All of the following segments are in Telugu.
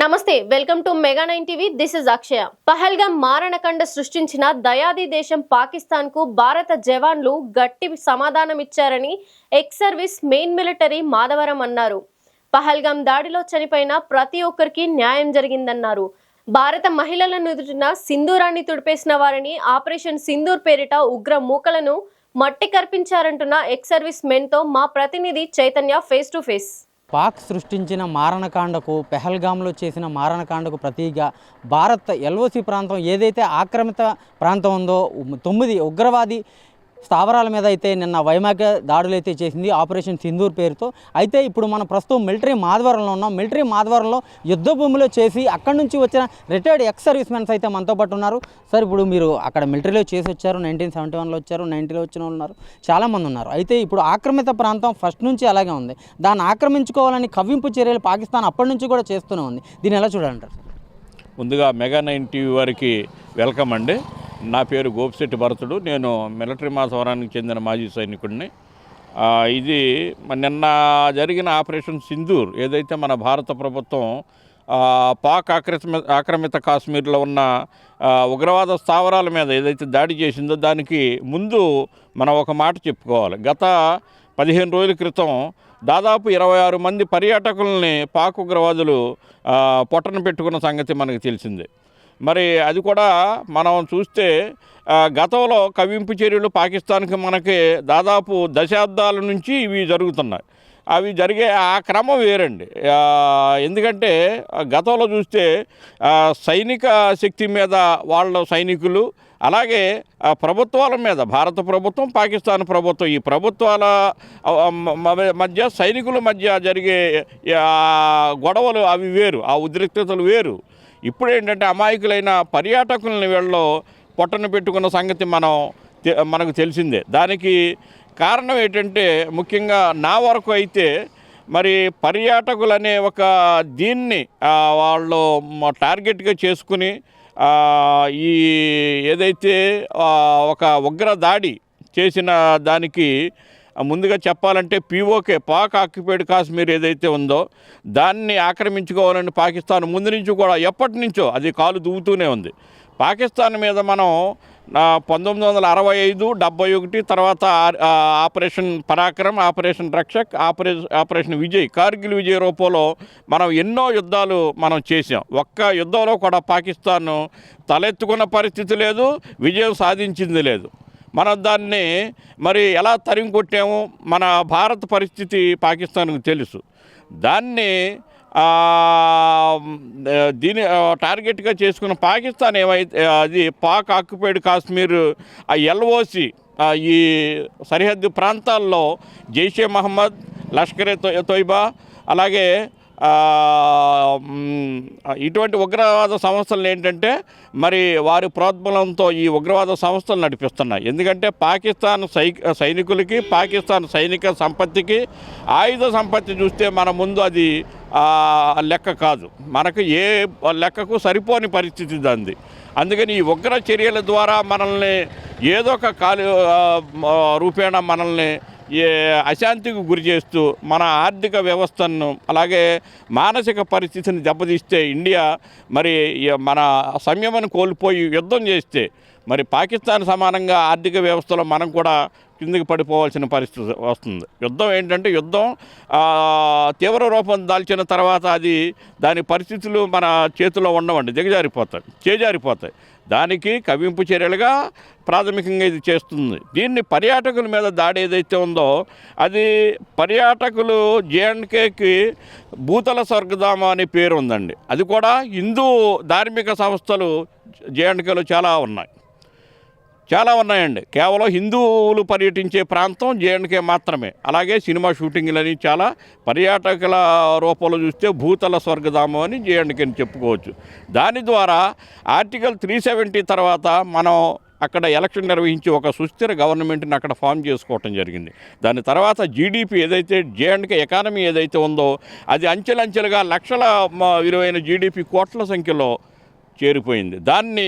నమస్తే welcome to mega nine TV. This is Akshaya. Pahalgam మారణకండ సృష్టించిన దయాది దేశం పాకిస్తాన్కు భారత జవాన్లు గట్టి సమాధానం ఇచ్చారని ex service men military Madhavaram అన్నారు. పహల్గాం దాడిలో చనిపోయిన ప్రతి ఒక్కరికి న్యాయం జరిగిందన్నారు. భారత మహిళలను ఎదుటిన సింధూరాన్ని తుడిపేసిన వారిని ఆపరేషన్ సింధూర్ పేరిట ఉగ్ర మూకలను మట్టి కర్పించారంటున్న ఎక్స్ సర్వీస్ మెన్తో మా ప్రతినిధి Chaitanya face to face. Pak సృష్టించిన మారణకాండకు పెహల్గామ్లో చేసిన మారణకాండకు ప్రతీగా భారత్ ఎల్ఓసి ప్రాంతం ఏదైతే ఆక్రమిత ప్రాంతం ఉందో తొమ్మిది ఉగ్రవాది స్థావరాల మీద అయితే నిన్న వైమాక దాడులు అయితే చేసింది ఆపరేషన్ సింధూర్ పేరుతో. అయితే ఇప్పుడు మనం ప్రస్తుతం మిలిటరీ మాధవరంలో ఉన్నాం. మిలిటరీ మాధవరంలో యుద్ధ భూమిలో చేసి అక్కడి నుంచి వచ్చిన రిటైర్డ్ ఎక్స్ సర్వీస్ మెన్స్ అయితే మనతో పాటు ఉన్నారు. సార్ ఇప్పుడు మీరు అక్కడ మిలిటరీలో చేసి వచ్చారు. నైన్టీన్ సెవెంటీ వన్లో వచ్చారు. నైన్టీలో వచ్చిన వాళ్ళు ఉన్నారు. చాలామంది ఉన్నారు. అయితే ఇప్పుడు ఆక్రమిత ప్రాంతం ఫస్ట్ నుంచి అలాగే ఉంది. దాన్ని ఆక్రమించుకోవాలని కవ్వింపు చర్యలు పాకిస్తాన్ అప్పటి నుంచి కూడా చేస్తూనే ఉంది. దీన్ని ఎలా చూడాలంటారు? ముందుగా మెగా నైన్ టీవీ వారికి వెల్కమ్ అండి. నా పేరు గోపిశెట్టి భరతుడు. నేను మిలిటరీ మాసవరానికి చెందిన మాజీ సైనికుడిని. ఇది నిన్న జరిగిన ఆపరేషన్ సింధూర్. ఏదైతే మన భారత ప్రభుత్వం పాక్ ఆక్రమిత ఆక్రమిత కాశ్మీర్లో ఉన్న ఉగ్రవాద స్థావరాల మీద ఏదైతే దాడి చేసిందో దానికి ముందు మనం ఒక మాట చెప్పుకోవాలి. గత పదిహేను రోజుల క్రితం దాదాపు ఇరవై ఆరు మంది పర్యాటకుల్ని పాక్ ఉగ్రవాదులు పొట్టను పొట్టన పెట్టుకున్న సంగతి మనకు తెలిసిందే. మరి అది కూడా మనం చూస్తే గతంలో కవింపు చర్యలు పాకిస్తాన్కి మనకి దాదాపు దశాబ్దాల నుంచి ఇవి జరుగుతున్నాయి. అవి జరిగే ఆ క్రమం వేరండి. ఎందుకంటే గతంలో చూస్తే సైనిక శక్తి మీద వాళ్ళ సైనికులు అలాగే ప్రభుత్వాల మీద భారత ప్రభుత్వం పాకిస్తాన్ ప్రభుత్వం ఈ ప్రభుత్వాల మధ్య సైనికుల మధ్య జరిగే గొడవలు అవి వేరు ఆ ఉద్రిక్తతలు వేరు. ఇప్పుడు ఏంటంటే అమాయకులైన పర్యాటకులని వీళ్ళలో పొట్టను పెట్టుకున్న సంగతి మనం మనకు తెలిసిందే. దానికి కారణం ఏంటంటే ముఖ్యంగా నా వరకు అయితే మరి పర్యాటకులు అనే ఒక దీన్ని వాళ్ళు టార్గెట్గా చేసుకుని ఈ ఏదైతే ఒక ఉగ్ర దాడి చేసిన దానికి ముందుగా చెప్పాలంటే పీఓకే పాక్ ఆక్యుపైడ్ కాశ్మీర్ ఏదైతే ఉందో దాన్ని ఆక్రమించుకోవాలని పాకిస్తాన్ ముందు నుంచి కూడా ఎప్పటి నుంచో అది కాలు దూవుతూనే ఉంది. పాకిస్తాన్ మీద మనం పంతొమ్మిది వందల అరవై ఐదు డెబ్బై ఒకటి తర్వాత operation Parakram operation Rakshak operation operation Vijay Kargil Vijay రూపంలో మనం ఎన్నో యుద్ధాలు మనం చేసాం ఒక్క యుద్ధంలో కూడా పాకిస్తాన్ తలెత్తుకున్న పరిస్థితి లేదు విజయం సాధించింది లేదు. మనం దాన్ని మరి ఎలా తరిమి కొట్టాము? మన భారత పరిస్థితి పాకిస్తాన్కు తెలుసు. దాన్ని దీని టార్గెట్గా చేసుకున్న పాకిస్తాన్ ఏమైతే అది పాక్ ఆక్యుపైడ్ కాశ్మీర్ ఆ ఎల్ఓసి ఈ సరిహద్దు ప్రాంతాల్లో జైషే మహమ్మద్ లష్కరే తొ- తొయ్బా అలాగే ఇటువంటి ఉగ్రవాద సంస్థలు ఏంటంటే మరి వారి ప్రోద్బలంతో ఈ ఉగ్రవాద సంస్థలు నడిపిస్తున్నాయి. ఎందుకంటే పాకిస్తాన్ సై సైనికులకి పాకిస్తాన్ సైనిక సంపత్తికి ఆయుధ సంపత్తి చూస్తే మన ముందు అది లెక్క కాదు. మనకు ఏ లెక్కకు సరిపోని పరిస్థితి దాన్ని అందుకని ఈ ఉగ్ర చర్యల ద్వారా మనల్ని ఏదో ఒక కాలు రూపేణ మనల్ని అశాంతికి గురి చేస్తూ మన ఆర్థిక వ్యవస్థను అలాగే మానసిక పరిస్థితిని దెబ్బతీస్తే ఇండియా మరి మన సంయమను కోల్పోయి యుద్ధం చేస్తే మరి పాకిస్తాన్ సమానంగా ఆర్థిక వ్యవస్థలో మనం కూడా కిందకి పడిపోవాల్సిన పరిస్థితి వస్తుంది. యుద్ధం ఏంటంటే యుద్ధం తీవ్ర రూపం దాల్చిన తర్వాత అది దాని పరిస్థితులు మన చేతిలో ఉండవండి. దిగజారిపోతాయి చేజారిపోతాయి. దానికి కవింపు చర్యలుగా ప్రాథమికంగా ఇది చేస్తుంది. దీన్ని పర్యాటకుల మీద దాడి ఏదైతే ఉందో అది పర్యాటకులు జేఎండ్కేకి భూతల స్వర్గధామ అనే పేరు ఉందండి. అది కూడా హిందూ ధార్మిక సంస్థలు జేఎండ్కేలో చాలా ఉన్నాయి. చాలా ఉన్నాయండి. కేవలం హిందువులు పర్యటించే ప్రాంతం జేఎండ్కే మాత్రమే. అలాగే సినిమా షూటింగ్లని చాలా పర్యాటకుల రూపంలో చూస్తే భూతల స్వర్గధామం అని జేఎండ్కేని చెప్పుకోవచ్చు. దాని ద్వారా ఆర్టికల్ త్రీ సెవెంటీ తర్వాత మనం అక్కడ ఎలక్షన్ నిర్వహించి ఒక సుస్థిర గవర్నమెంట్ని అక్కడ ఫామ్ చేసుకోవటం జరిగింది. దాని తర్వాత జీడిపి ఏదైతే జేఎండ్కే ఎకానమీ ఏదైతే ఉందో అది అంచెలంచెలుగా లక్షల విలువైన జీడిపి కోట్ల సంఖ్యలో చేరిపోయింది. దాన్ని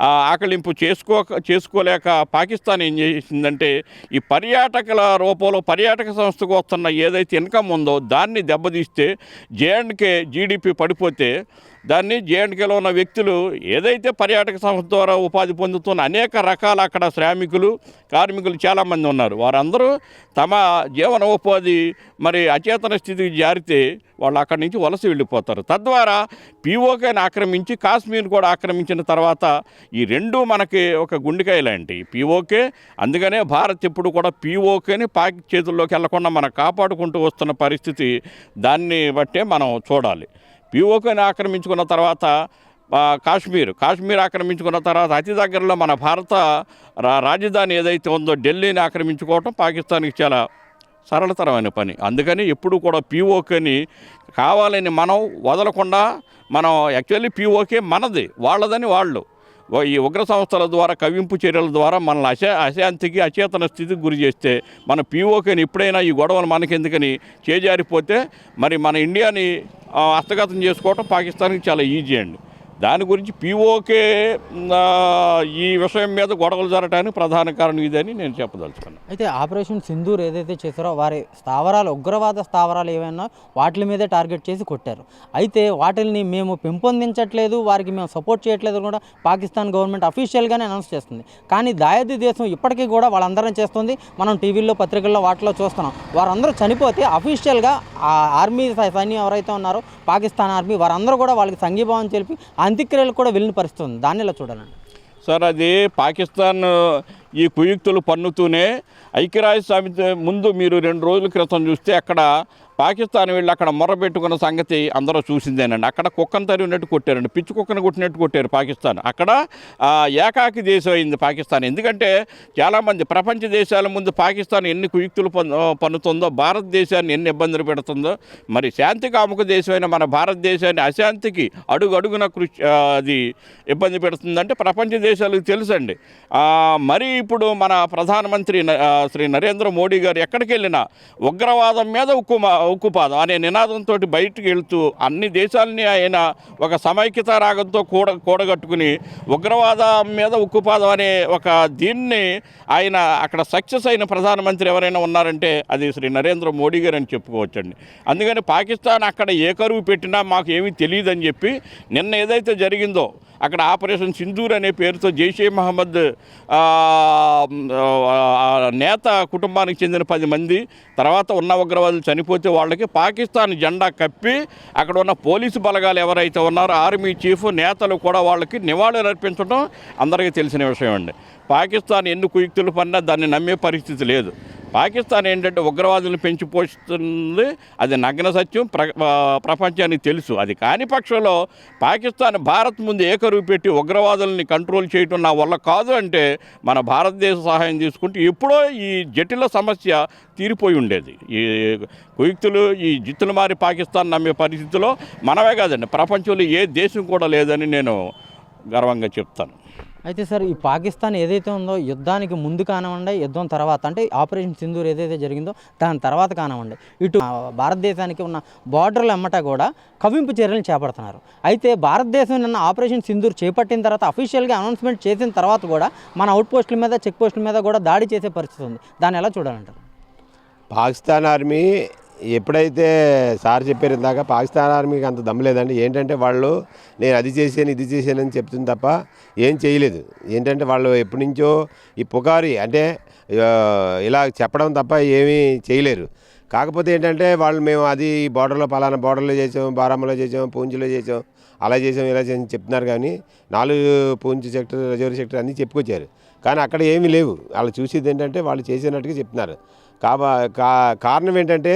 ఆకలింపు చేసుకో చేసుకోలేక పాకిస్తాన్ ఏం చేసిందంటే ఈ పర్యాటకుల రూపంలో పర్యాటక సంస్థకు వస్తున్న ఏదైతే ఇన్కమ్ ఉందో దాన్ని దెబ్బతీస్తే జేఎండ్కే జీడిపి పడిపోతే దాన్ని జేఎండ్కేలో ఉన్న వ్యక్తులు ఏదైతే పర్యాటక సంస్థ ద్వారా ఉపాధి పొందుతున్న అనేక రకాల అక్కడ శ్రామికులు కార్మికులు చాలామంది ఉన్నారు. వారందరూ తమ జీవనోపాధి మరి అచేతన స్థితికి జారితే వాళ్ళు అక్కడి నుంచి వలస వెళ్ళిపోతారు. తద్వారా పీఓకేని ఆక్రమించి కాశ్మీర్ కూడా ఆక్రమించిన తర్వాత ఈ రెండు మనకి ఒక గుండెకాయ లాంటి. పీఓకే అందుకనే భారత్ ఇప్పుడు కూడా పీఓకేని పాకి చేతుల్లోకి వెళ్ళకుండా మనం కాపాడుకుంటూ వస్తున్న పరిస్థితి దాన్ని బట్టే మనం చూడాలి. పీఓకేని ఆక్రమించుకున్న తర్వాత కాశ్మీర్ కాశ్మీర్ ఆక్రమించుకున్న తర్వాత అతి దగ్గరలో మన భారత రాజధాని ఏదైతే ఉందో ఢిల్లీని ఆక్రమించుకోవటం పాకిస్తాన్కి చాలా సరళతరమైన పని. అందుకని ఎప్పుడు కూడా పీఓకేని కావాలని మనం వదలకుండా మనం యాక్చువల్లీ పీఓకే మనది వాళ్ళదని వాళ్ళు. ఈ ఉగ్ర సంస్థల ద్వారా కవింపు చర్యల ద్వారా మనల్ని అశా అశాంతికి అచేతన స్థితికి గురి చేస్తే మన పీఓకేని ఎప్పుడైనా ఈ గొడవలు మనకెందుకని చేజారిపోతే మరి మన ఇండియాని హస్తగతం చేసుకోవటం పాకిస్తాన్కి చాలా ఈజీ అండి. దాని గురించి పీఓకే ఈ విషయం మీద గొడవలు జరగడానికి ప్రధాన కారణం ఇదని నేను చెప్పదలుచుకున్నాను అయితే ఆపరేషన్ సింధూర్ ఏదైతే చేశారో వారి స్థావరాలు ఉగ్రవాద స్థావరాలు ఏవైనా వాటి మీదే టార్గెట్ చేసి కొట్టారు. అయితే వాటిని మేము పెంపొందించట్లేదు వారికి మేము సపోర్ట్ చేయట్లేదు కూడా పాకిస్తాన్ గవర్నమెంట్ అఫీషియల్గానే అనౌన్స్ చేస్తుంది. కానీ దాయాది దేశం ఇప్పటికీ కూడా వాళ్ళందరం చేస్తుంది. మనం టీవీల్లో పత్రికల్లో వాటిలో చూస్తున్నాం. వారందరూ చనిపోతే అఫీషియల్గా ఆ ఆర్మీ సై- సైన్యం ఎవరైతే ఉన్నారో పాకిస్తాన్ ఆర్మీ వారందరూ కూడా వాళ్ళకి సంఘీభావం తెలిపి అంత్యక్రియలు కూడా వెళ్ళిన పరిస్థితి ఉంది దాన్ని ఎలా చూడాలండి? సార్ అది పాకిస్తాన్ ఈ కుయుక్తులు పన్నుతూనే ఐక్యరాజ్య సమితి ముందు మీరు రెండు రోజుల క్రితం చూస్తే అక్కడ పాకిస్తాన్ వెళ్ళి అక్కడ మొర్ర పెట్టుకున్న సంగతి అందరూ చూసిందేనండి. అక్కడ కుక్కను తరిగినట్టు కొట్టారండి. పిచ్చి కుక్కను కొట్టినట్టు కొట్టారు పాకిస్తాన్. అక్కడ ఏకాకి దేశం అయింది పాకిస్తాన్. ఎందుకంటే చాలామంది ప్రపంచ దేశాల ముందు పాకిస్తాన్ ఎన్ని కుయుక్తులు పన్నుతుందో భారతదేశాన్ని ఎన్ని ఇబ్బందులు పెడుతుందో మరి శాంతి కాముక దేశమైన మన భారతదేశాన్ని అశాంతికి అడుగు అడుగున కృషి అది ఇబ్బంది పెడుతుందంటే ప్రపంచ దేశాలకు తెలుసండి. మరి ఇప్పుడు మన ప్రధానమంత్రి శ్రీ నరేంద్ర మోడీ గారు ఎక్కడికి వెళ్ళినా ఉగ్రవాదం మీద ఉక్కు ఉక్కుపాదం అనే నినాదంతో బయటికి వెళ్తూ అన్ని దేశాలని ఆయన ఒక సమైక్యత రాగంతో కూడ కూడగట్టుకుని ఉగ్రవాదం మీద ఉక్కుపాదం అనే ఒక దీన్ని ఆయన అక్కడ సక్సెస్ అయిన ప్రధానమంత్రి ఎవరైనా ఉన్నారంటే అది శ్రీ నరేంద్ర మోడీ గారు అని చెప్పుకోవచ్చండి. అందుకని పాకిస్తాన్ అక్కడ ఏ కరువు పెట్టినా మాకు ఏమీ తెలియదని చెప్పి నిన్న ఏదైతే జరిగిందో అక్కడ ఆపరేషన్ సింధూర్ అనే పేరుతో జైషే మహమ్మద్ నేత కుటుంబానికి చెందిన పది మంది తర్వాత ఉన్న ఉగ్రవాదులు చనిపోతే వాళ్ళకి పాకిస్తాన్ జెండా కప్పి అక్కడ ఉన్న పోలీసు బలగాలు ఎవరైతే ఉన్నారో ఆర్మీ చీఫ్ నేతలు కూడా వాళ్ళకి నివాళులు అర్పించడం అందరికీ తెలిసిన విషయం అండి. పాకిస్తాన్ ఎన్ని కుయుక్తులు పడినా దాన్ని నమ్మే పరిస్థితి లేదు. పాకిస్తాన్ ఏంటంటే ఉగ్రవాదులను పెంచి పోషిస్తుంది. అది నగ్న సత్యం. ప్ర ప్రపంచానికి తెలుసు. అది కాని పక్షంలో పాకిస్తాన్ భారత్ ముందు ఏకరువు పెట్టి ఉగ్రవాదుల్ని కంట్రోల్ చేయటం నా వల్ల కాదు అంటే మన భారతదేశ సహాయం తీసుకుంటే ఎప్పుడో ఈ జటిల సమస్య తీరిపోయి ఉండేది. ఈ కుయుక్తులు ఈ జిత్తులు మారి పాకిస్తాన్ నమ్మే పరిస్థితిలో మనమే కాదండి. ప్రపంచంలో ఏ దేశం కూడా లేదని నేను గర్వంగా చెప్తాను. అయితే సార్ ఈ పాకిస్తాన్ ఏదైతే ఉందో యుద్ధానికి ముందు కానివ్వండి యుద్ధం తర్వాత అంటే ఆపరేషన్ సింధూర్ ఏదైతే జరిగిందో దాని తర్వాత కానివ్వండి ఇటు భారతదేశానికి ఉన్న బార్డర్లు ఎమ్మట కూడా కవింపు చర్యలు చేపడుతున్నారు. అయితే భారతదేశం నిన్న ఆపరేషన్ సింధూర్ చేపట్టిన తర్వాత అఫీషియల్గా అనౌన్స్మెంట్ చేసిన తర్వాత కూడా మన అవుట్ పోస్టుల మీద చెక్ పోస్టుల మీద కూడా దాడి చేసే పరిస్థితి ఉంది. దాన్ని ఎలా చూడాలంటారు? పాకిస్తాన్ ఆర్మీ ఎప్పుడైతే సార్ చెప్పారు ఇందాక పాకిస్తాన్ ఆర్మీకి అంత దమ్ము లేదండి. ఏంటంటే వాళ్ళు నేను అది చేశాను ఇది చేశాను అని చెప్తుంది తప్ప ఏం చేయలేదు. ఏంటంటే వాళ్ళు ఎప్పటి నుంచో ఈ పుకారి అంటే ఇలా చెప్పడం తప్ప ఏమీ చేయలేరు. కాకపోతే ఏంటంటే వాళ్ళు మేము అది బార్డర్లో పలానా బార్డర్లో చేసాం బారామలో చేసాం పూంచిలో చేసాం అలా చేసాం ఇలా చేసాం చెప్తున్నారు కానీ నాలుగు పూంచి సెక్టర్ రిజర్వ్ సెక్టర్ అన్నీ చెప్పుకొచ్చారు. కానీ అక్కడ ఏమీ లేవు. వాళ్ళు చూసేది ఏంటంటే వాళ్ళు చేసినట్టుగా చెప్తున్నారు. కాబా కా కారణం ఏంటంటే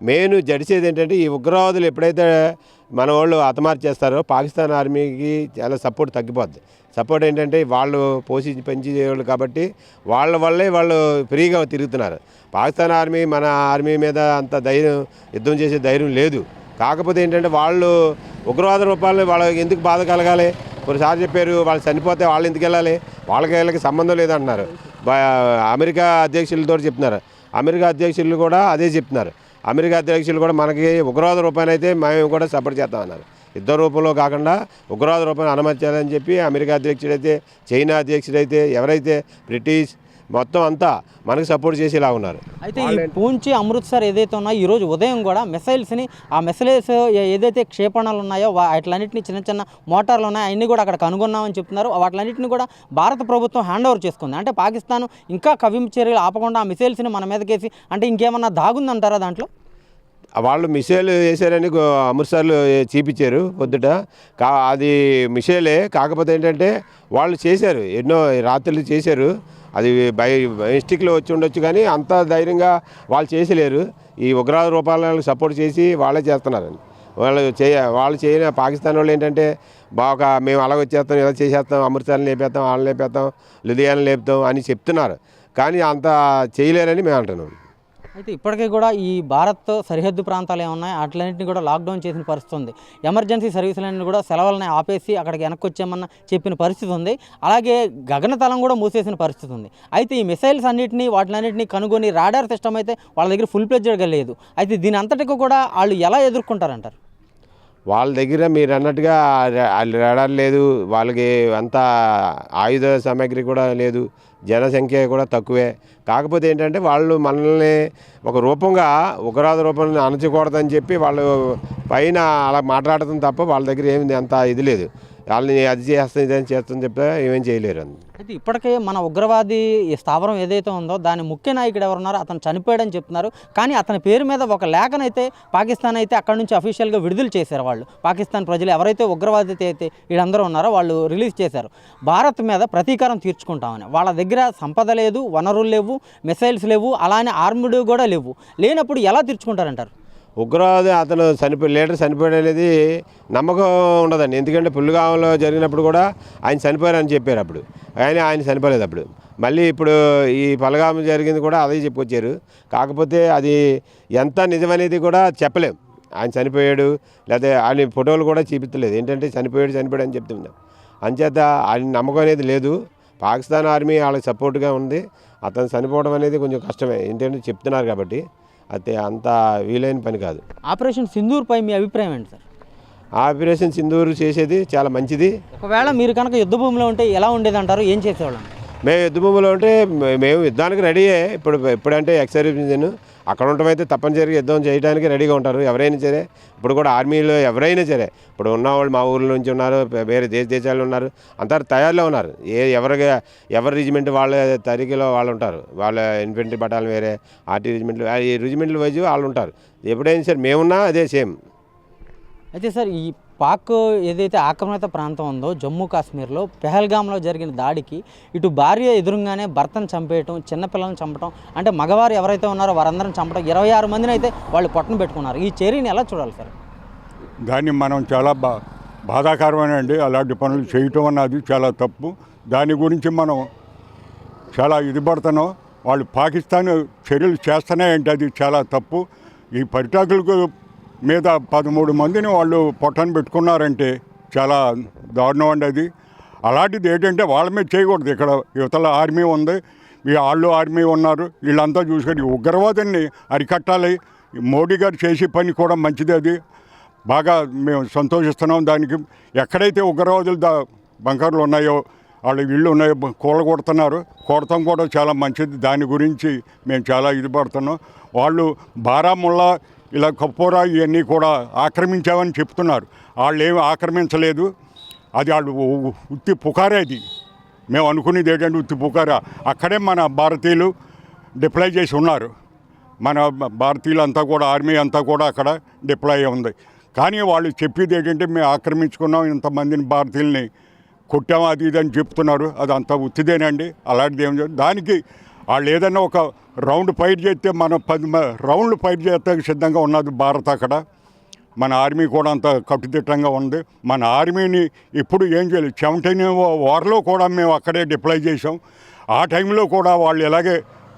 మెయిన్ జడిసేది ఏంటంటే ఈ ఉగ్రవాదులు ఎప్పుడైతే మన వాళ్ళు హతమార్చేస్తారో పాకిస్తాన్ ఆర్మీకి చాలా సపోర్ట్ తగ్గిపోద్ది. సపోర్ట్ ఏంటంటే వాళ్ళు పోషించి పెంచి కాబట్టి వాళ్ళ వల్లే వాళ్ళు ఫ్రీగా తిరుగుతున్నారు. పాకిస్తాన్ ఆర్మీ మన ఆర్మీ మీద అంత ధైర్యం యుద్ధం చేసే ధైర్యం లేదు. కాకపోతే ఏంటంటే వాళ్ళు ఉగ్రవాద రూపాలను వాళ్ళకి ఎందుకు బాధ కలగాలి? కొన్నిసార్లు చెప్పారు వాళ్ళు చనిపోతే వాళ్ళు ఎందుకు వెళ్ళాలి? వాళ్ళకి వీళ్ళకి సంబంధం లేదంటున్నారు. అమెరికా అధ్యక్షులతో చెప్తున్నారు. అమెరికా అధ్యక్షులు కూడా అదే చెప్తున్నారు. అమెరికా అధ్యక్షులు కూడా మనకి ఉగ్రవాద రూపాయలు అయితే మేము కూడా సపోర్ట్ చేస్తామన్నారు. యుద్ధ రూపంలో కాకుండా ఉగ్రవాద రూపాన్ని అనుమతించాలని చెప్పి అమెరికా అధ్యక్షుడైతే చైనా అధ్యక్షుడైతే ఎవరైతే బ్రిటిష్ మొత్తం అంతా మనకు సపోర్ట్ చేసేలా ఉన్నారు. అయితే ఈ పూంచి అమృత్సర్ ఏదైతే ఉన్నాయో ఈరోజు ఉదయం కూడా మిసైల్స్ని ఆ మిసైల్స్ ఏదైతే క్షేపణాలు ఉన్నాయో వా- వాటిలన్నింటినీ చిన్న చిన్న మోటార్లు ఉన్నాయి అవన్నీ కూడా అక్కడ కనుగొన్నామని చెప్తున్నారు. వాటిలన్నింటినీ కూడా భారత ప్రభుత్వం హ్యాండ్ ఓవర్ చేసుకుంది. అంటే పాకిస్తాన్ ఇంకా కవింపు చర్యలు ఆపకుండా ఆ మిసైల్స్ని మన మీదకేసి అంటే ఇంకేమన్నా దాగుందంటారా దాంట్లో? వాళ్ళు మిసైల్ వేసారని అమృత్సర్లో చూపించారు పొద్దుట. కా అది మిసైలే కాకపోతే ఏంటంటే వాళ్ళు చేశారు ఎన్నో రాత్రులు చేశారు. అది బై మిస్టిక్లో వచ్చి ఉండొచ్చు కానీ అంత ధైర్యంగా వాళ్ళు చేసలేరు. ఈ ఉగ్రవాద రూపాలను సపోర్ట్ చేసి వాళ్ళే చేస్తున్నారండి. వాళ్ళు చేయ వాళ్ళు చేయని పాకిస్తాన్ వాళ్ళు ఏంటంటే బాగా మేము అలా వచ్చేస్తాం ఇలా చేసేస్తాం అమృతాన్ని లేపేస్తాం వాళ్ళని లేపేస్తాం లుధియానా లేపుతాం అని చెప్తున్నారు. కానీ అంత చేయలేరని మేము అంటున్నాం. అయితే ఇప్పటికీ కూడా ఈ భారత్ సరిహద్దు ప్రాంతాలు ఏమున్నాయి? వాటిలన్నింటినీ కూడా లాక్డౌన్ చేసిన పరిస్థితి ఉంది. ఎమర్జెన్సీ సర్వీసులన్నీ కూడా సెలవులని ఆపేసి అక్కడికి వెనక్కి వచ్చామన్న చెప్పిన పరిస్థితి ఉంది. అలాగే గగనతలం కూడా మూసేసిన పరిస్థితి ఉంది. అయితే ఈ మిసైల్స్ అన్నింటినీ వాటిలన్నింటినీ కనుగొని రాడార్ సిస్టమ్ అయితే వాళ్ళ దగ్గర ఫుల్ ప్లెడ్జెడ్గా లేదు. అయితే దీని అంతటికి కూడా వాళ్ళు ఎలా ఎదుర్కొంటారంటారు? వాళ్ళ దగ్గర మీరు అన్నట్టుగా రడార్ లేదు. వాళ్ళకి అంత ఆయుధ సామాగ్రి కూడా లేదు. జనసంఖ్య కూడా తక్కువే. కాకపోతే ఏంటంటే వాళ్ళు మనల్ని ఒక రూపంగా ఉగ్రవాద రూపాన్ని అణచకూడదని చెప్పి వాళ్ళు పైన అలా మాట్లాడటం తప్ప వాళ్ళ దగ్గర ఏమి అంత ఇది లేదు. వాళ్ళని అది చేస్తుంది ఇదని అని చెప్తే ఏమేం చేయలేరు అయితే ఇప్పటికే మన ఉగ్రవాది ఈ స్థావరం ఏదైతే ఉందో దాని ముఖ్య నాయకుడు ఎవరున్నారో అతను చనిపోయాడని చెప్తున్నారు. కానీ అతని పేరు మీద ఒక లేఖనైతే పాకిస్తాన్ అయితే అక్కడ నుంచి అఫీషియల్గా విడుదల చేశారు వాళ్ళు. పాకిస్తాన్ ప్రజలు ఎవరైతే ఉగ్రవాది అయితే వీళ్ళందరూ ఉన్నారో వాళ్ళు రిలీజ్ చేశారు. భారత్ మీద ప్రతీకారం తీర్చుకుంటామని. వాళ్ళ దగ్గర సంపద లేదు వనరులు లేవు మిసైల్స్ లేవు అలానే ఆర్ముడ్ కూడా లేవు. లేనప్పుడు ఎలా తీర్చుకుంటారంటారు? ఉగ్రవాది అతను చనిపోయి లీడర్ చనిపోయాడు అనేది నమ్మకం ఉండదండి. ఎందుకంటే పుల్లిగామంలో జరిగినప్పుడు కూడా ఆయన చనిపోయారని చెప్పారు అప్పుడు. కానీ ఆయన చనిపోలేదు అప్పుడు. మళ్ళీ ఇప్పుడు ఈ పలగామ జరిగింది కూడా అదే చెప్పుకొచ్చారు. కాకపోతే అది ఎంత నిజమనేది కూడా చెప్పలేం. ఆయన చనిపోయాడు లేకపోతే ఆయన ఫోటోలు కూడా చూపించలేదు. ఏంటంటే చనిపోయాడు చనిపోయాడు అని చెప్తున్నాం అంచేత ఆయన నమ్మకం అనేది లేదు. పాకిస్తాన్ ఆర్మీ వాళ్ళకి సపోర్ట్గా ఉంది. అతను చనిపోవడం అనేది కొంచెం కష్టమే. ఏంటంటే చెప్తున్నారు కాబట్టి. అయితే అంత వీలైన పని కాదు. ఆపరేషన్ సింధూర్పై మీ అభిప్రాయం ఏంటి సార్? ఆపరేషన్ సింధూరు చేసేది చాలా మంచిది. ఒకవేళ మీరు కనుక యుద్ధ భూమిలో ఉంటే ఎలా ఉండేది అంటారు ఏం చేసేవాళ్ళం? మేము యుద్ధ భూమిలో ఉంటే మేము యుద్ధానికి రెడీయే ఇప్పుడు ఇప్పుడంటే ఎక్సర్విజన్ అక్కడ ఉండటమైతే తప్పనిసరిగా యుద్ధం చేయడానికి రెడీగా ఉంటారు. ఎవరైనా సరే ఇప్పుడు కూడా ఆర్మీలో ఎవరైనా సరే ఇప్పుడు ఉన్నవాళ్ళు మా ఊర్ల నుంచి ఉన్నారు వేరే దేశ దేశాల్లో ఉన్నారు అంతా తయారులో ఉన్నారు. ఏ ఎవరికి ఎవరి రెజిమెంట్ వాళ్ళ తరికలో వాళ్ళు ఉంటారు. వాళ్ళ ఇన్ఫెంట్రీ బటాలు వేరే ఆర్టీ రెజిమెంట్లు ఈ రెజిమెంట్లు వైజ్ వాళ్ళు ఉంటారు. ఎప్పుడైనా సరే మేమున్నా అదే సేమ్ అయితే సార్ ఈ పాక్ ఏదైతే ఆక్రమిత ప్రాంతం ఉందో జమ్మూ కాశ్మీర్లో పెహల్గామ్లో జరిగిన దాడికి ఇటు భార్య ఎదురుగానే భర్తను చంపేయటం చిన్నపిల్లల్ని చంపటం అంటే మగవారు ఎవరైతే ఉన్నారో వారందరం చంపటం ఇరవై ఆరు మందిని అయితే వాళ్ళు పొట్టను పెట్టుకున్నారు. ఈ చర్యని ఎలా చూడాలి సార్? దాన్ని మనం చాలా బా బాధాకరమేనండి. అలాంటి పనులు చేయటం అన్నది చాలా తప్పు. దాని గురించి మనం చాలా ఇది పడుతున్నాం. వాళ్ళు పాకిస్తాన్ చర్యలు చేస్తున్నాయంటే అది చాలా తప్పు. ఈ పరిటాకులకు మీద పదమూడు మందిని వాళ్ళు పొట్టను పెట్టుకున్నారంటే చాలా దారుణం అండి అది. అలాంటిది ఏంటంటే వాళ్ళ మీద చేయకూడదు. ఇక్కడ యువతల ఆర్మీ ఉంది. ఈ వాళ్ళు ఆర్మీ ఉన్నారు. వీళ్ళంతా చూసుకొని ఉగ్రవాదాన్ని అరికట్టాలి. మోడీ గారు చేసే పని కూడా మంచిది అది. బాగా మేము సంతోషిస్తున్నాం దానికి. ఎక్కడైతే ఉగ్రవాదులు దా బంకర్లు ఉన్నాయో వాళ్ళు ఇళ్ళు ఉన్నాయో కూల కొడుతున్నారు. కొడతాం కూడా చాలా మంచిది. దాని గురించి మేము చాలా ఇది పడుతున్నాం. వాళ్ళు బారాముల్లా ఇలా కప్పోరా ఇవన్నీ కూడా ఆక్రమించామని చెప్తున్నారు. వాళ్ళు ఏమి ఆక్రమించలేదు. అది వాళ్ళు ఉత్తి పుకారే అది. మేము అనుకునేది ఏంటంటే ఉత్తి పుకారా. అక్కడే మన భారతీయులు డిప్లాయ్ చేసి ఉన్నారు. మన భారతీయులు అంతా కూడా ఆర్మీ అంతా కూడా అక్కడ డిప్లాయ్ ఉంది. కానీ వాళ్ళు చెప్పేది ఏంటంటే మేము ఆక్రమించుకున్నాం ఇంతమందిని భారతీయుల్ని కొట్టాము అది ఇది అని చెప్తున్నారు. అది అంత ఉత్తిదేనండి. అలాంటిది ఏం లేదు. దానికి వాళ్ళు ఏదైనా ఒక రౌండ్ ఫైట్ చేస్తే మనం పది రౌండ్లు ఫైట్ చేస్తే సిద్ధంగా ఉన్నది భారత్ అక్కడ. మన ఆర్మీ కూడా అంత కట్టుదిట్టంగా ఉంది. మన ఆర్మీని ఇప్పుడు ఏం చేయలేదు సెవెంటీన్ వార్లో కూడా మేము అక్కడే డిప్లాయ్ చేసాం ఆ టైంలో కూడా వాళ్ళు ఇలాగే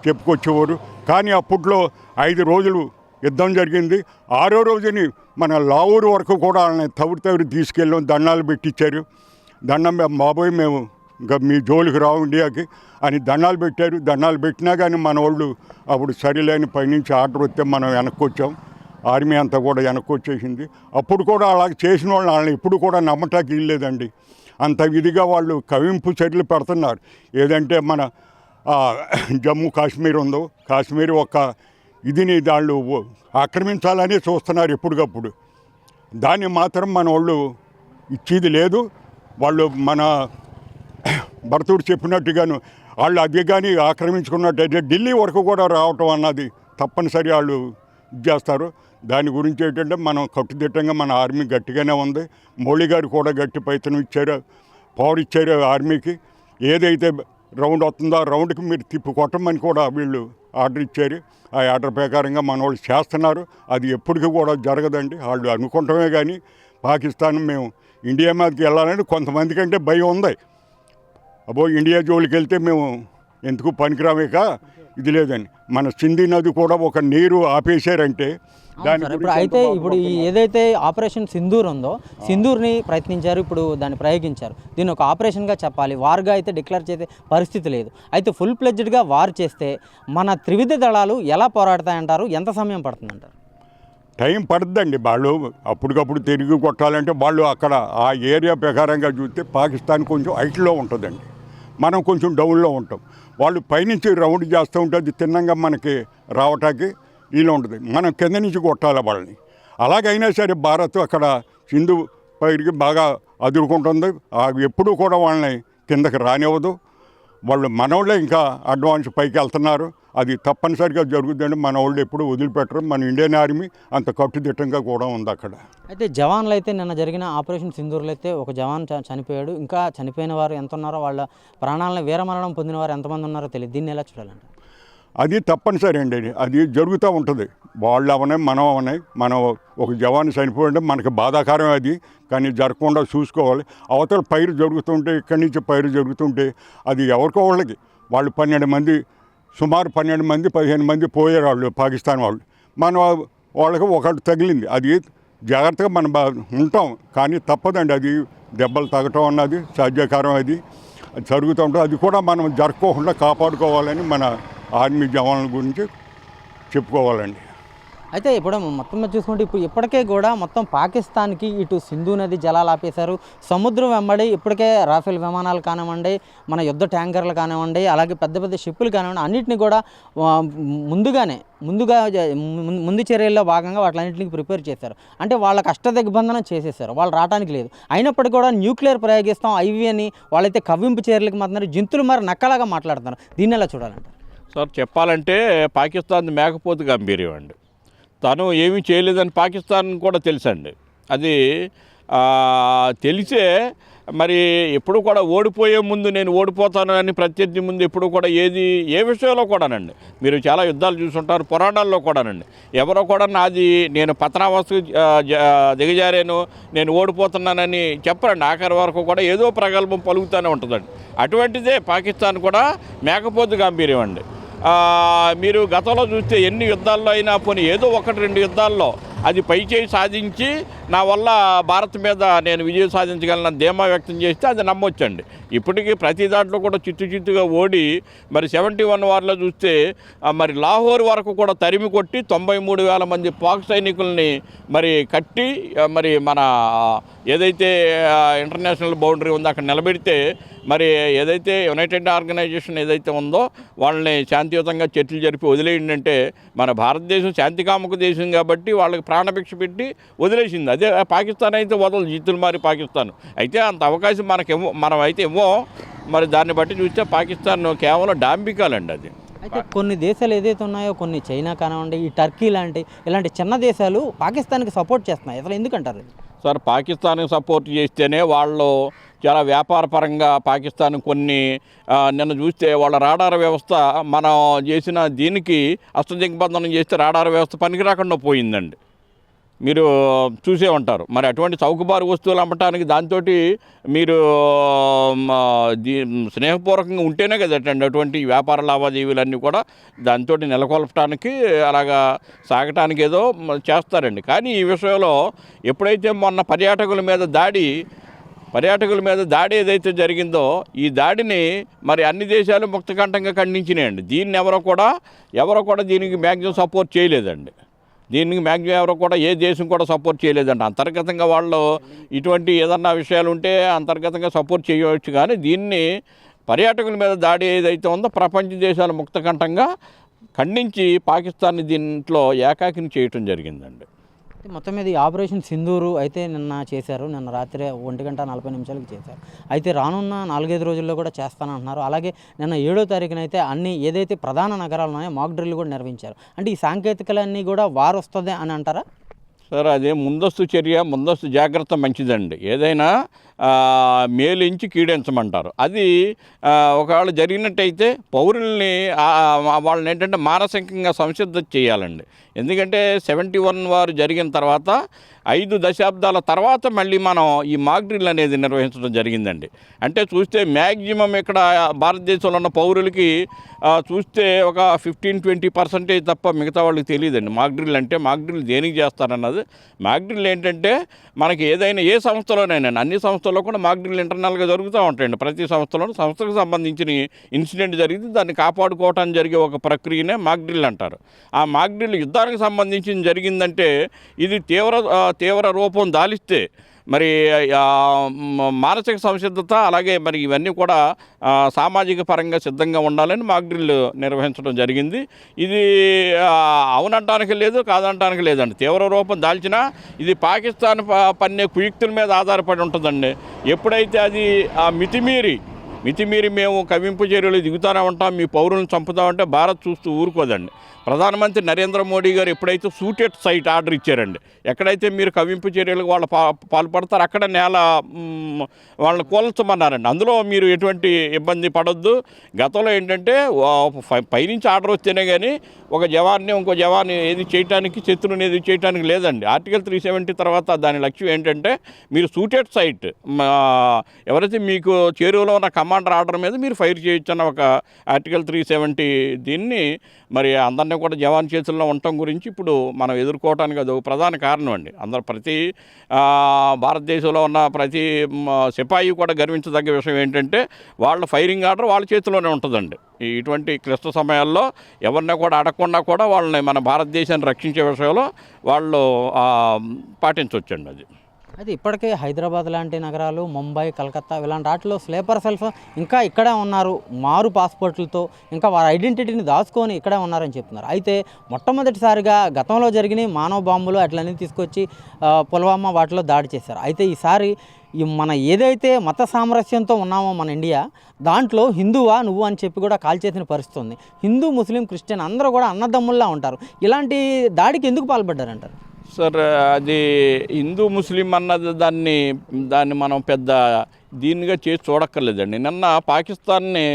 చెప్పుకొచ్చేవారు. కానీ అప్పట్లో ఐదు రోజులు యుద్ధం జరిగింది. ఆరో రోజుని మన లావూరు వరకు కూడా వాళ్ళని తవ్వురు తవ్వురు తీసుకెళ్ళాం దండాలు పెట్టించారు దండం మేము బాబోయ్ మేము ఇంకా మీ జోలికి రావు ఇండియాకి అని దండాలు పెట్టారు. దండాలు పెట్టినా కానీ మన వాళ్ళు అప్పుడు సరిలేని పైనుంచి ఆర్డర్ వస్తే మనం వెనక్కి వచ్చాం ఆర్మీ అంతా కూడా వెనక్కి వచ్చేసింది అప్పుడు కూడా అలా చేసిన వాళ్ళు వాళ్ళని ఇప్పుడు కూడా నమ్మటానికి ఇల్లేదండి అంత విధిగా వాళ్ళు కవింపు చర్యలు పెడుతున్నారు. ఏదంటే మన జమ్మూ కాశ్మీర్ ఉందో కాశ్మీర్ ఒక ఇదిని వాళ్ళు ఆక్రమించాలని చూస్తున్నారు ఎప్పటికప్పుడు. దాన్ని మాత్రం మన వాళ్ళు ఇచ్చేది లేదు. వాళ్ళు మన భరతుడు చెప్పినట్టుగాను వాళ్ళు అది కానీ ఆక్రమించుకున్నట్టయితే ఢిల్లీ వరకు కూడా రావటం అన్నది తప్పనిసరి వాళ్ళు ఇది చేస్తారు. దాని గురించి ఏంటంటే మనం కట్టుదిట్టంగా మన ఆర్మీ గట్టిగానే ఉంది. మోళీ గారు కూడా గట్టి పైతనం ఇచ్చారు పవర్ ఇచ్చారు ఆర్మీకి. ఏదైతే రౌండ్ వస్తుందో ఆ రౌండ్కి మీరు తిప్పి కొట్టమని కూడా వీళ్ళు ఆర్డర్ ఇచ్చారు. ఆ ఆర్డర్ ప్రకారంగా మన వాళ్ళు చేస్తున్నారు. అది ఎప్పటికీ కూడా జరగదండి. వాళ్ళు అనుకుంటమే కానీ పాకిస్తాన్ మేము ఇండియా మీదకి వెళ్ళాలని కొంతమంది కంటే భయం ఉంది. అబ్బో ఇండియా జోలికి వెళ్తే మేము ఎందుకు పనికిరామేక ఇది లేదండి. మన సింధు నది కూడా ఒక నీరు ఆపేశారంటే దాని ఇప్పుడు అయితే ఇప్పుడు ఈ ఏదైతే ఆపరేషన్ సింధూర్ ఉందో సింధూర్ని ప్రయత్నించారు ఇప్పుడు దాన్ని ప్రయోగించారు. దీన్ని ఒక ఆపరేషన్గా చెప్పాలి. వార్గా అయితే డిక్లేర్ చేసే పరిస్థితి లేదు. అయితే ఫుల్ ప్లెడ్జ్డ్గా వార్ చేస్తే మన త్రివిధ దళాలు ఎలా పోరాడతాయంటారు? ఎంత సమయం పడుతుందంటారు? టైం పడుద్దండి. వాళ్ళు అప్పటికప్పుడు తిరిగి కొట్టాలంటే వాళ్ళు అక్కడ ఆ ఏరియా ప్రకారంగా చూస్తే పాకిస్తాన్ కొంచెం హైట్లో ఉంటుందండి. మనం కొంచెం డౌన్లో ఉంటాం. వాళ్ళు పైనుంచి రౌండ్ చేస్తూ ఉంటే అది తిన్నంగా మనకి రావటానికి వీలు ఉంటుంది మనం కింద నుంచి కొట్టాలి వాళ్ళని. అలాగైనా సరే భారత్ అక్కడ సింధు పైకి బాగా అదురుకుంటుంది. ఆ ఎప్పుడూ కూడా వాళ్ళని కిందకి రానివ్వదు. వాళ్ళు మనోళ్ళే ఇంకా అడ్వాన్స్ పైకి వెళ్తున్నారు. అది తప్పనిసరిగా జరుగుతుందండి. మన వాళ్ళు ఎప్పుడు వదిలిపెట్టరు. మన ఇండియన్ ఆర్మీ అంత కట్టుదిట్టంగా కూడా ఉంది అక్కడ. అయితే జవాన్లు అయితే నిన్న జరిగిన ఆపరేషన్ సింధూర్లో అయితే ఒక జవాన్ చ- చనిపోయాడు. ఇంకా చనిపోయిన వారు ఎంత ఉన్నారో వాళ్ళ ప్రాణాలను వీరమరణం పొందిన వారు ఎంతమంది ఉన్నారో తెలియదు. దీన్ని ఎలా చూడాలంటే అది తప్పనిసరి అండి అది. జరుగుతూ ఉంటుంది. వాళ్ళు అవనే మనం అవనే మనం ఒక జవాన్ చనిపోయింటే మనకి బాధాకరం అది. కానీ జరగకుండా చూసుకోవాలి. అవతల పైరు జరుగుతుంటే ఇక్కడి నుంచి పైరు జరుగుతుంటే అది ఎవరికో వాళ్ళకి. వాళ్ళు పన్నెండు మంది సుమారు పన్నెండు మంది పదిహేను మంది పోయారు వాళ్ళు పాకిస్తాన్ వాళ్ళు. మన వాళ్ళకి ఒకటి తగిలింది. అది జాగ్రత్తగా మనం బా ఉంటాం. కానీ తప్పదండి అది. దెబ్బలు తగ్గటం అన్నది సాధ్యకారం అది. అది జరుగుతూ ఉంటుంది అది కూడా మనం జరగకుండా కాపాడుకోవాలని మన ఆర్మీ జవాన్ల గురించి చెప్పుకోవాలండి. అయితే ఇప్పుడు మొత్తం మీద చూసుకుంటే ఇప్పుడు ఇప్పటికే కూడా మొత్తం పాకిస్తాన్కి ఇటు సింధు నది జలాలు ఆపేశారు. సముద్రం వెంబడి ఇప్పటికే రాఫెల్ విమానాలు కానివ్వండి మన యుద్ధ ట్యాంకర్లు కానివ్వండి అలాగే పెద్ద పెద్ద షిప్పులు కానివ్వండి అన్నింటినీ కూడా ముందుగానే ముందుగా ముందు చర్యల్లో భాగంగా వాటిలన్నింటినీ ప్రిపేర్ చేశారు. అంటే వాళ్ళ కష్ట దిగ్బంధనం చేసేసారు వాళ్ళు రావడానికి లేదు. అయినప్పటికీ కూడా న్యూక్లియర్ ప్రయోగిస్తాం ఐవి అని వాళ్ళైతే కవ్వింపు చర్యలకు మాత్రం జంతువులు మరి నక్కలాగా మాట్లాడుతున్నారు. దీన్ని ఎలా చూడాలంటే సార్ చెప్పాలంటే పాకిస్తాన్ మేకపోతు గంభీర్యం అండి. తను ఏమీ చేయలేదని పాకిస్తాన్ కూడా తెలుసండి. అది తెలిసే మరి ఎప్పుడు కూడా ఓడిపోయే ముందు నేను ఓడిపోతానని ప్రత్యర్థి ముందు ఎప్పుడు కూడా ఏది ఏ విషయంలో కూడానండి. మీరు చాలా యుద్ధాలు చూసుంటారు పురాణాల్లో కూడానండి. ఎవరో కూడా నాది నేను పతనావస్థకు జ- దిగజారాను నేను ఓడిపోతున్నానని చెప్పరండి. ఆఖరి వరకు కూడా ఏదో ప్రగల్భం పలుకుతూనే ఉంటుందండి. అటువంటిదే పాకిస్తాన్ కూడా మేకపోతు గాంభీర్యం అండి. మీరు గతంలో చూస్తే ఎన్ని యుద్ధాల్లో అయినా పోనీ ఏదో ఒకటి రెండు యుద్ధాల్లో అది పైచేయి సాధించి నా వల్ల భారత్ మీద నేను విజయం సాధించగలన ధీమా వ్యక్తం చేస్తే అది నమ్మొచ్చండి. ఇప్పటికీ ప్రతి దాంట్లో కూడా చిత్తు చిత్తుగా ఓడి మరి సెవెంటీ వన్ వార్లో చూస్తే మరి లాహోర్ వరకు కూడా తరిమి కొట్టి తొంభై మూడు వేల మంది పాక్ సైనికుల్ని మరి కట్టి మరి మన ఏదైతే ఇంటర్నేషనల్ బౌండరీ ఉందో అక్కడ నిలబెడితే మరి ఏదైతే యునైటెడ్ ఆర్గనైజేషన్ ఏదైతే ఉందో వాళ్ళని శాంతియుతంగా చర్చలు జరిపి వదిలేయండి అంటే మన భారతదేశం శాంతికామక దేశం కాబట్టి వాళ్ళకి ప్రాణభిక్ష పెట్టి వదిలేసింది. అదే పాకిస్తాన్ అయితే వదలదు. జిత్తులు మారి పాకిస్తాన్. అయితే అంత అవకాశం మనకేమో మనం అయితే ఏమో మరి దాన్ని బట్టి చూస్తే పాకిస్తాన్ కేవలం డాంబికాలండి అది. అయితే కొన్ని దేశాలు ఏదైతే ఉన్నాయో కొన్ని చైనా కానివ్వండి ఈ టర్కీ లాంటి ఇలాంటి చిన్న దేశాలు పాకిస్తాన్కి సపోర్ట్ చేస్తున్నాయి. అసలు ఎందుకంటారు? సార్ పాకిస్తాన్కి సపోర్ట్ చేస్తేనే వాళ్ళు చాలా వ్యాపారపరంగా పాకిస్తాన్ కొన్ని నిన్న చూస్తే వాళ్ళ రాడార్ వ్యవస్థ మనం చేసిన దీనికి అష్టదిగ్బంధనం చేస్తే రాడార్ వ్యవస్థ పనికి రాకుండా పోయిందండి. మీరు చూసే ఉంటారు. మరి అటువంటి చౌకబారు వస్తువులు అమ్మటానికి దాంతో మీరు దీ స్నేహపూర్వకంగా ఉంటేనే కదండి అటువంటి వ్యాపార లావాదేవీలన్నీ కూడా దాంతో నెలకొల్పడానికి అలాగా సాగటానికి ఏదో చేస్తారండి. కానీ ఈ విషయంలో ఎప్పుడైతే మొన్న పర్యాటకుల మీద దాడి పర్యాటకుల మీద దాడి ఏదైతే జరిగిందో ఈ దాడిని మరి అన్ని దేశాలు ముక్తకంఠంగా ఖండించినాయండి. దీన్ని ఎవరో కూడా ఎవరో కూడా దీనికి మ్యాక్సిమం సపోర్ట్ చేయలేదండి. దీనికి మ్యాక్సిమం ఎవరు కూడా ఏ దేశం కూడా సపోర్ట్ చేయలేదండి అంతర్గతంగా వాళ్ళు ఇటువంటి ఏదన్నా విషయాలు ఉంటే అంతర్గతంగా సపోర్ట్ చేయవచ్చు. కానీ దీన్ని పర్యాటకుల మీద దాడి ఏదైతే ఉందో ప్రపంచ దేశాలు ముక్తకంఠంగా ఖండించి పాకిస్తాన్ని దీంట్లో ఏకాకిని చేయటం జరిగిందండి. మొత్తం మీద ఈ ఆపరేషన్ సింధూరు అయితే నిన్న చేశారు. నిన్న రాత్రి ఒంటి గంట నలభై నిమిషాలకి చేశారు. అయితే రానున్న నాలుగైదు రోజుల్లో కూడా చేస్తానంటున్నారు అలాగే నిన్న ఏడో తారీఖున అయితే అన్ని ఏదైతే ప్రధాన నగరాలు ఉన్నాయో మాక్ డ్రిల్ కూడా నిర్వహించారు. అంటే ఈ సాంకేతికలన్నీ కూడా వారు వస్తుంది అని అంటారా? సార్ అదే ముందస్తు చర్య ముందస్తు జాగ్రత్త మంచిదండి. ఏదైనా మేలించి కీడించమంటారు. అది ఒకవేళ జరిగినట్టయితే పౌరుల్ని వాళ్ళని ఏంటంటే మానసికంగా సంసిద్ధ చేయాలండి. ఎందుకంటే సెవెంటీ వన్ వారు జరిగిన తర్వాత ఐదు దశాబ్దాల తర్వాత మళ్ళీ మనం ఈ మాక్ డ్రిల్ అనేది నిర్వహించడం జరిగిందండి. అంటే చూస్తే మ్యాక్సిమం ఇక్కడ భారతదేశంలో ఉన్న పౌరులకి చూస్తే ఒక ఫిఫ్టీన్ ట్వంటీ పర్సెంటేజ్ తప్ప మిగతా వాళ్ళకి తెలియదండి. మాక్ డ్రిల్ అంటే మాక్ డ్రిల్ దేనికి చేస్తారన్నది మాక్ ఏంటంటే మనకి ఏదైనా ఏ సంస్థలోనైనా అన్ని సంస్థల్లో కూడా మాక్ ఇంటర్నల్గా జరుగుతూ ఉంటాయండి. ప్రతి సంస్థలోనూ సంస్థకు సంబంధించిన ఇన్సిడెంట్ జరిగితే దాన్ని కాపాడుకోవటానికి జరిగే ఒక ప్రక్రియనే మాక్ అంటారు. ఆ మాక్ యుద్ధానికి సంబంధించి జరిగిందంటే ఇది తీవ్ర తీవ్ర రూపం దాలిస్తే మరి మానసిక సంసిద్ధత అలాగే మరి ఇవన్నీ కూడా సామాజిక పరంగా సిద్ధంగా ఉండాలని మాక్ డ్రిల్ నిర్వహించడం జరిగింది. ఇది అవునటానికి లేదు కాదనటానికి లేదండి. తీవ్ర రూపం దాల్చినా ఇది పాకిస్తాన్ ప- పన్నే కుయుక్తుల మీద ఆధారపడి ఉంటుందండి. ఎప్పుడైతే అది ఆ మితిమీరి మితిమీరి మేము కవింపు చర్యలు దిగుతానే ఉంటాం మీ పౌరులను చంపుతామంటే భారత్ చూస్తూ ఊరుకోదండి. ప్రధానమంత్రి నరేంద్ర మోడీ గారు ఎప్పుడైతే సూటెడ్ సైట్ ఆర్డర్ ఇచ్చారండి ఎక్కడైతే మీరు కవింపు చర్యలకు వాళ్ళు పా పాల్పడతారో అక్కడ నేల వాళ్ళని కూల్చమన్నారండి. అందులో మీరు ఎటువంటి ఇబ్బంది పడొద్దు. గతంలో ఏంటంటే పై- పైనుంచి ఆర్డర్ వస్తేనే కానీ ఒక జవాన్ని ఇంకో జవాన్ని ఏది చేయడానికి శత్రువుని ఏది చేయడానికి లేదండి. ఆర్టికల్ త్రీ సెవెంటీ తర్వాత దాని లక్ష్యం ఏంటంటే మీరు సూటెడ్ సైట్ మా- ఎవరైతే మీకు చేరువలో ఉన్న కమాండర్ ఆర్డర్ మీద మీరు ఫైర్ చేయొచ్చు అన్న ఒక ఆర్టికల్ త్రీ సెవెంటీ దీన్ని మరి అందరినీ కూడా జవాన్ చేతుల్లో ఉండటం గురించి ఇప్పుడు మనం ఎదుర్కోవడానికి అది ఒక ప్రధాన కారణం అండి. అందరు ప్రతి భారతదేశంలో ఉన్న ప్రతి సిపాయి కూడా గర్వించదగ్గ విషయం ఏంటంటే వాళ్ళ ఫైరింగ్ ఆర్డర్ వాళ్ళ చేతిలోనే ఉంటుందండి. ఇటువంటి క్లిష్ట సమయాల్లో ఎవరిని కూడా అడగకుండా కూడా వాళ్ళని మన భారతదేశాన్ని రక్షించే విషయంలో వాళ్ళు పాటించవచ్చండి అది. అయితే ఇప్పటికే హైదరాబాద్ లాంటి నగరాలు ముంబై కలకత్తా ఇలాంటి వాటిలో స్లీపర్ సెల్స్ ఇంకా ఇక్కడే ఉన్నారు. మారు పాస్పోర్ట్లతో ఇంకా వారి ఐడెంటిటీని దాచుకొని ఇక్కడే ఉన్నారని చెప్తున్నారు. అయితే మొట్టమొదటిసారిగా గతంలో జరిగిన మానవ బాంబులు అట్లన్నీ తీసుకొచ్చి ఆ, పుల్వామా వాటిలో దాడి చేశారు. అయితే ఈసారి ఈ మన ఏదైతే మత సామరస్యంతో ఉన్నామో మన ఇండియా దాంట్లో హిందువా నువ్వు అని చెప్పి కూడా కాల్చేసిన పరిస్థితి ఉంది. హిందూ ముస్లిం క్రిస్టియన్ అందరూ కూడా అన్నదమ్ముల్లా ఉంటారు. ఇలాంటి దాడికి ఎందుకు పాల్పడ్డారంటారు? సార్ అది హిందూ ముస్లిం అన్నది దాన్ని దాన్ని మనం పెద్ద దీనిగా చేసి చూడక్కర్లేదండి. నిన్న పాకిస్తాన్ని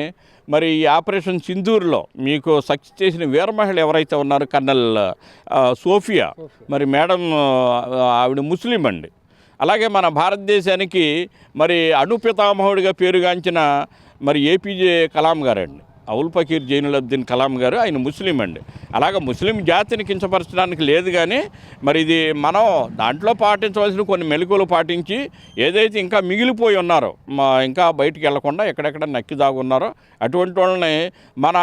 మరి ఈ ఆపరేషన్ సింధూర్లో మీకు సక్సెస్ చేసిన వీర మహిళ ఎవరైతే ఉన్నారో కర్నల్ సోఫియా మరి మేడం ఆవిడ ముస్లిం అండి. అలాగే మన భారతదేశానికి మరి అణుపితామహుడిగా పేరుగాంచిన మరి ఏపీజే కలాం గారండి. అవుల్ ఫకీర్ జైనులబ్దీన్ కలాం గారు ఆయన ముస్లిం అండి. అలాగ ముస్లిం జాతిని కించపరచడానికి లేదు కానీ మరి ఇది మనం దాంట్లో పాటించవలసిన కొన్ని మెలకువలు పాటించి ఏదైతే ఇంకా మిగిలిపోయి ఉన్నారో మా ఇంకా బయటికి వెళ్ళకుండా ఎక్కడెక్కడ నక్కి దాగున్నారో అటువంటి వాళ్ళని మన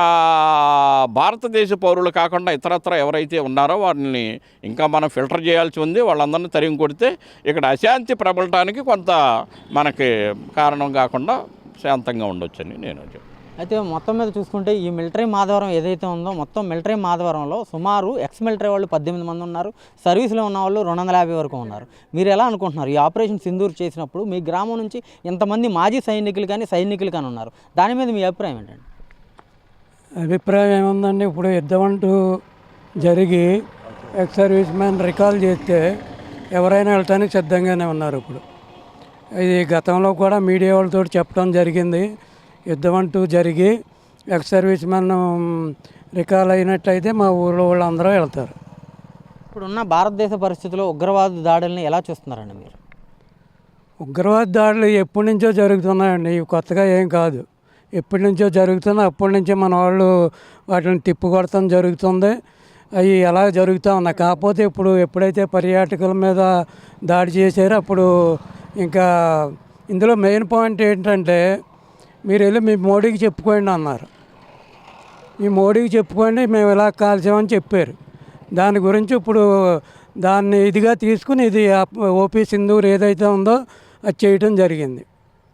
భారతదేశ పౌరులు కాకుండా ఇతరత్ర ఎవరైతే ఉన్నారో వారిని ఇంకా మనం ఫిల్టర్ చేయాల్సి ఉంది. వాళ్ళందరినీ తరిగి కొడితే ఇక్కడ అశాంతి ప్రబలటానికి కొంత మనకి కారణం కాకుండా శాంతంగా ఉండొచ్చని నేను చెప్తాను అయితే మొత్తం మీద చూసుకుంటే ఈ మిలిటరీ మాధవరం ఏదైతే ఉందో మొత్తం మిలిటరీ మాధవరంలో సుమారు ఎక్స్ మిలిటరీ వాళ్ళు పద్దెనిమిది మంది ఉన్నారు. సర్వీస్లో ఉన్న వాళ్ళు రెండు వందల యాభై వరకు ఉన్నారు. మీరు ఎలా అనుకుంటున్నారు? ఈ ఆపరేషన్ సింధూర్ చేసినప్పుడు మీ గ్రామం నుంచి ఇంతమంది మాజీ సైనికులు కానీ సైనికులు కానీ ఉన్నారు. దాని మీద మీ అభిప్రాయం ఏంటండి? అభిప్రాయం ఏముందండి? ఇప్పుడు యుద్ధం అంటూ జరిగి ఎక్స్ సర్వీస్ మ్యాన్ రికాల్ చేస్తే ఎవరైనా వెళ్ళటానికి సిద్ధంగానే ఉన్నారు ఇప్పుడు. ఇది గతంలో కూడా మీడియా వాళ్ళతో చెప్పడం జరిగింది. యుద్ధం అంటూ జరిగి ఎక్స్ సర్వీస్ మ్యాన్ రికాల్ అయినట్టయితే మా ఊళ్ళో వాళ్ళందరూ వెళ్తారు. ఇప్పుడున్న భారతదేశ పరిస్థితిలో ఉగ్రవాద దాడుల్ని ఎలా చూస్తున్నారండి మీరు? ఉగ్రవాద దాడులు ఎప్పటి నుంచో జరుగుతున్నాయండి. ఇవి కొత్తగా ఏం కాదు. ఎప్పటి నుంచో జరుగుతున్నాయి అప్పటి నుంచే మన వాళ్ళు వాటిని తిప్పుకొడతాం జరుగుతుంది. అవి ఎలా జరుగుతూ ఉన్నాయి? కాకపోతే ఇప్పుడు ఎప్పుడైతే పర్యాటకుల మీద దాడి చేశారో అప్పుడు ఇంకా ఇందులో మెయిన్ పాయింట్ ఏంటంటే మీరు వెళ్ళి మీ మోడీకి చెప్పుకోండి అన్నారు. మీ మోడీకి చెప్పుకోండి మేము ఇలా కాల్చామని చెప్పారు. దాని గురించి ఇప్పుడు దాన్ని ఇదిగా తీసుకుని ఇది ఓపీ సింధూర్ ఏదైతే ఉందో అది చేయటం జరిగింది.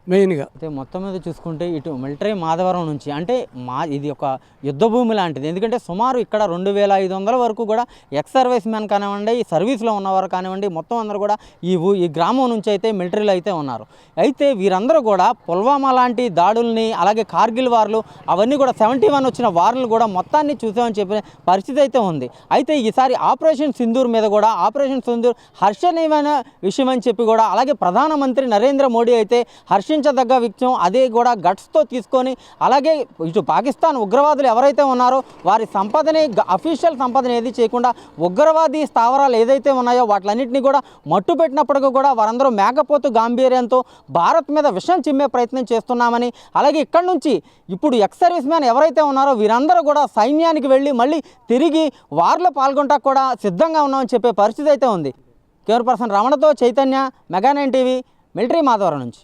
మెయిన్గా. అయితే మొత్తం మీద చూసుకుంటే ఇటు మిలిటరీ మాధవరం నుంచి అంటే మా ఇది ఒక యుద్ధ భూమి లాంటిది. ఎందుకంటే సుమారు ఇక్కడ రెండు వేల ఐదు వందల వరకు కూడా ఎక్స్ సర్వీస్ మ్యాన్ కానివ్వండి ఈ సర్వీస్లో ఉన్నవారు కానివ్వండి మొత్తం అందరూ కూడా ఈ ఈ గ్రామం నుంచి అయితే మిలిటరీలో అయితే ఉన్నారు. అయితే వీరందరూ కూడా పుల్వామా లాంటి దాడుల్ని అలాగే కార్గిల్ వార్లు అవన్నీ కూడా సెవెంటీ వన్ వచ్చిన వార్లు కూడా మొత్తాన్ని చూసామని చెప్పిన పరిస్థితి అయితే ఉంది. అయితే ఈసారి ఆపరేషన్ సింధూర్ మీద కూడా ఆపరేషన్ సింధూర్ హర్షణీయమైన విషయం అని చెప్పి కూడా అలాగే ప్రధానమంత్రి నరేంద్ర మోడీ అయితే హర్ష హర్షించదగ్గ విషయం. అదే కూడా గట్స్తో తీసుకొని అలాగే ఇటు పాకిస్తాన్ ఉగ్రవాదులు ఎవరైతే ఉన్నారో వారి సంపదని అఫీషియల్ సంపదని ఏది చేయకుండా ఉగ్రవాది స్థావరాలు ఏదైతే ఉన్నాయో వాటిలన్నింటినీ కూడా మట్టు పెట్టినప్పటికీ కూడా వారందరూ మేకపోతు గాంభీర్యంతో భారత్ మీద విషం చిమ్మే ప్రయత్నం చేస్తున్నామని అలాగే ఇక్కడ నుంచి ఇప్పుడు ఎక్స్ సర్వీస్ మ్యాన్ ఎవరైతే ఉన్నారో వీరందరూ కూడా సైన్యానికి వెళ్ళి మళ్ళీ తిరిగి వార్లో పాల్గొంటా కూడా సిద్ధంగా ఉన్నామని చెప్పే పరిస్థితి అయితే ఉంది. కేవర్ person రమణతో Chaitanya mega nine TV military Madhavaram నుంచి.